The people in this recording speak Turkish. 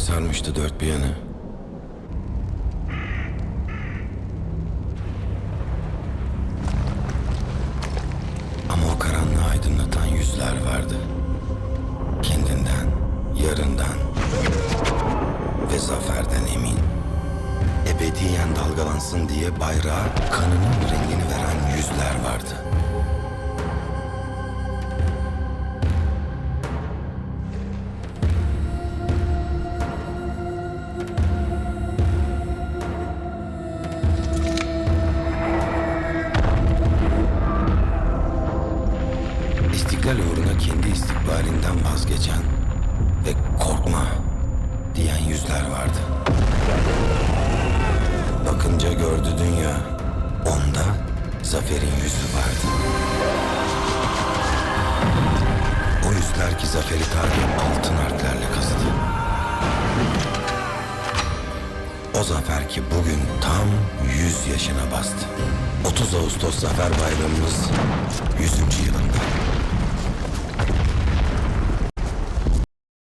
sarmıştı dört bir yanı. Ama o karanlığı aydınlatan yüzler vardı. Kendinden, yarından ve zaferden emin. Ebediyen dalgalansın diye bayrağa kanının rengini veren yüzler vardı. İstiklal uğruna kendi istikbalinden vazgeçen ve korkma diyen yüzler vardı. Bakınca gördü dünya, onda zaferin yüzü vardı. O yüzler ki zaferi tarihe altın harflerle kazıdı. O zafer ki bugün tam 100 yaşına bastı. 30 Ağustos Zafer Bayramımız 100. yılında.